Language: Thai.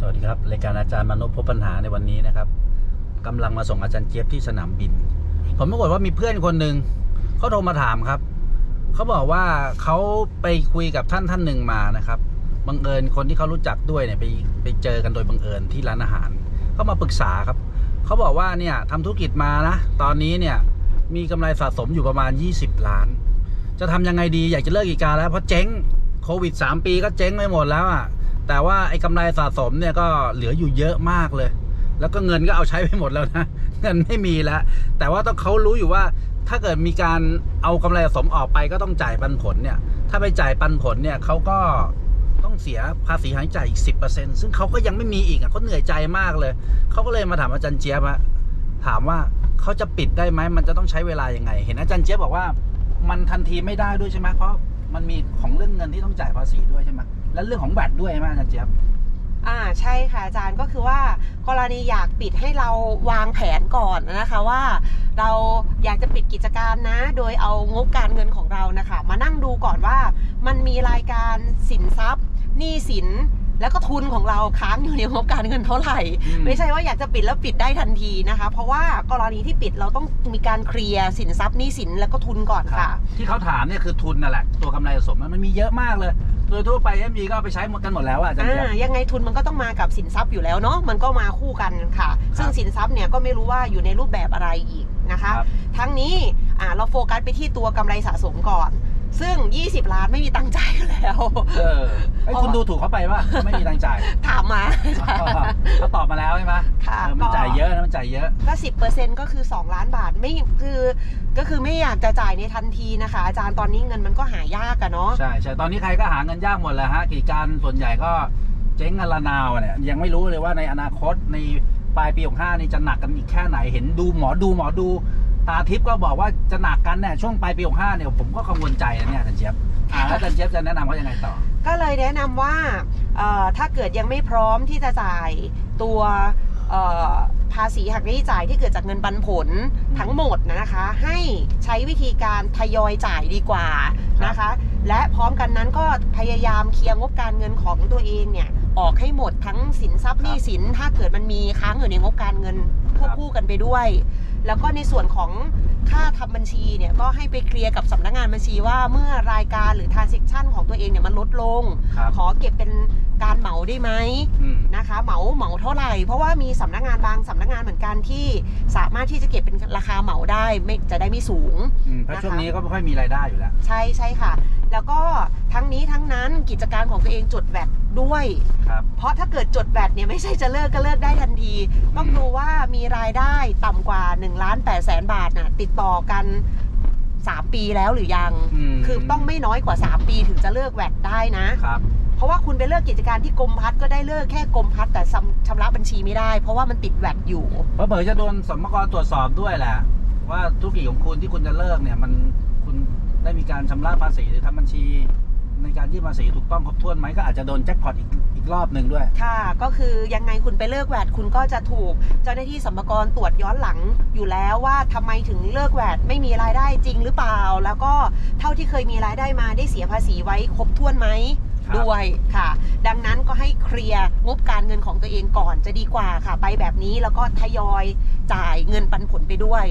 สวัสดีครับรายการอาจารย์มานพพบปัญหาในวันนี้นะครับกำลังมาส่งอาจารย์เจี๊ยบที่สนามบิน ผมปรากฏว่ามีเพื่อนคนหนึ่งเขาโทรมาถามครับเขาบอกว่าเขาไปคุยกับท่านท่านหนึ่งมานะครับบังเอิญคนที่เขารู้จักด้วยเนี่ยไปไปเจอกันโดยบังเอิญที่ร้านอาหารเขามาปรึกษาครับเขาบอกว่าเนี่ยทำธุรกิจมานะตอนนี้เนี่ยมีกำไรสะสมอยู่ประมาณ 20 ล้าน จะทำยังไงดีอยากจะเลิกอีกการแล้วเพราะเจ๊งโควิด 3 ปีก็เจ๊งไปหมดแล้วอะ แต่ว่าไอ้กำไรสะสมเนี่ยก็เหลืออยู่เยอะมากเลย แล้วก็เงินก็เอาใช้ไปหมดแล้วนะ เงินไม่มีแล้ว แต่ว่าต้องเขารู้อยู่ว่าถ้าเกิดมีการเอากำไรสะสมออกไปก็ต้องจ่ายปันผลเนี่ย ถ้าไปจ่ายปันผลเนี่ยเขาก็ต้องเสียภาษีหายจ่ายอีก 10%ซึ่งเขาก็ยังไม่มีอีกอะเขาเหนื่อยใจมากเลย เขาก็เลยมาถามอาจารย์เจี๊ยบอะถามว่าเขาจะปิดได้ไหมมันจะต้องใช้เวลายังไง เห็นอาจารย์เจี๊ยบบอกว่า มันทันทีไม่ได้ด้วยใช่ไหมเพราะ มันมีของเรื่องเงินที่ต้องจ่ายภาษีด้วยใช่ไหมและเรื่องของแบตด้วยใช่ไหมอาจารย์เจี๊ยบอ่าใช่ค่ะอาจารย์ก็คือว่ากรณีอยากปิดให้เราวางแผนก่อนนะคะว่า เราอยากจะปิดกิจการนะ โดยเอางบการเงินของเรานะคะ มานั่งดูก่อนว่ามันมีรายการสินทรัพย์หนี้สิน แล้วก็ทุนของเราค้างอยู่ในงบการเงินเท่าไหร่อืมไม่ใช่ว่าอยากจะปิดแล้วปิดได้ทันทีนะคะ เพราะว่ากรณีที่ปิดเราต้องมีการเคลียร์สินทรัพย์หนี้สินแล้วก็ทุนก่อนค่ะ ที่เขาถามเนี่ยคือทุนนั่นแหละตัวกำไรสะสมมันมีเยอะมากเลย โดยทั่วไปเอ็มดีก็เอาไปใช้หมดกันหมดแล้วอะอาจารย์อ่าเจี๊ยบ ยังไงทุนมันก็ต้องมากับสินทรัพย์อยู่แล้วเนาะมันก็มาคู่กันค่ะ ซึ่งสินทรัพย์เนี่ยก็ไม่รู้ว่าอยู่ในรูปแบบอะไรอีกนะคะ ครับ ทั้งนี้อ่าเราโฟกัสไปที่ตัวกำไรสะสมก่อน ซึ่ง 20 ล้านไม่มีตังค์จ่ายอยู่แล้ว เออไอ้ยคุณดูถูกเขาไปว่าไม่มีตังค์จ่ายถามมา เขาตอบมาแล้วใช่ไหมค่ะเออมันจ่ายเยอะนะมันจ่ายเยอะ ก็ 10%ก็คือ 2 ล้านบาทไม่คือก็คือไม่อยากจะจ่ายในทันทีนะคะ อาจารย์ตอนนี้เงินมันก็หายากอะเนาะ ใช่ใช่ตอนนี้ใครก็หาเงินยากหมดแหละฮะกิจการส่วนใหญ่ก็เจ๊งกันละนาวอะเนี่ยยังไม่รู้เลยว่าในอนาคตในปลายปี65นี่จะหนักกันอีกแค่ไหนเห็นดูหมอดูหมอดู ตาทิพย์ก็บอกว่าจะหนักกันเนี่ยช่วงปลายปี65เนี่ยผมก็กังวลใจนะเนี่ยอาจารย์เจี๊ยบอ่าแล้วอาจารย์เจี๊ยบจะแนะนำเขายังไงต่อ ก็เลยแนะนำว่าเอ่อถ้าเกิดยังไม่พร้อมที่จะจ่ายตัวเอ่อภาษีหักหนี้จ่ายที่เกิดจากเงินปันผลทั้งหมดนะคะ ให้ใช้วิธีการทยอยจ่ายดีกว่านะคะ และพร้อมกันนั้นก็พยายามเคลียร์งบการเงินของตัวเองเนี่ยออกให้หมดทั้งสินทรัพย์หนี้สินถ้าเกิดมันมีค้างอยู่ในงบการเงินควบคู่กันไปด้วย แล้วก็ในส่วนของ ค่าทำบัญชีเนี่ยก็ให้ไปเคลียร์กับสำนักงานบัญชีว่าเมื่อรายการหรือ transaction ของตัวเองเนี่ยมันลดลงครับขอเก็บเป็นการเหมาได้ไหมอืมนะคะเหมาเหมาเท่าไหร่ เพราะว่ามีสำนักงานบางสำนักงานเหมือนกันที่สามารถที่จะเก็บเป็นราคาเหมาได้ไม่จะได้ไม่สูงอืมเพราะช่วงนี้ก็ไม่ค่อยมีรายได้อยู่แล้ว ใช่ใช่ค่ะ แล้วก็ทั้งนี้ทั้งนั้นกิจการของตัวเองจดแวดด้วยครับเพราะถ้าเกิดจดแวดเนี่ยไม่ใช่จะเลิกก็เลิกได้ทันที ต้องดูว่ามีรายได้ต่ำกว่า1ล้าน8แสนบาทน่ะติดต่อกัน 3 ปีแล้วหรือยังอืมคือต้องไม่น้อยกว่า 3 ปีถึงจะเลิกแวดได้นะ ครับ เพราะว่าคุณไปเลิกกิจการที่กรมพัฒน์ก็ได้เลิกแค่กรมพัฒน์แต่ชำชำระบัญชีไม่ได้ เพราะว่ามันติดแวดอยู่ เพราะเผยจะโดนสมกรตรวจสอบด้วยแหละ ว่าธุรกิจของคุณที่คุณจะเลิกเนี่ยมันคุณได้มีการชำระภาษีหรือทำบัญชี ในการยื่นภาษีถูกต้องครบถ้วนไหมก็อาจจะโดนแจ็คพอตอีกอีกรอบหนึ่งด้วย ค่ะ ก็คือยังไงคุณไปเลิกแวดคุณก็จะถูกเจ้าหน้าที่สมรกรตรวจย้อนหลังอยู่แล้วว่าทำไมถึงเลิกแวดไม่มีรายได้จริงหรือเปล่า แล้วก็เท่าที่เคยมีรายได้มาได้เสียภาษีไว้ครบถ้วนไหมครับ ด้วยค่ะ ดังนั้นก็ให้เคลียร์งบการเงินของตัวเองก่อนจะดีกว่าค่ะ ไปแบบนี้แล้วก็ทยอยจ่ายเงินปันผลไปด้วย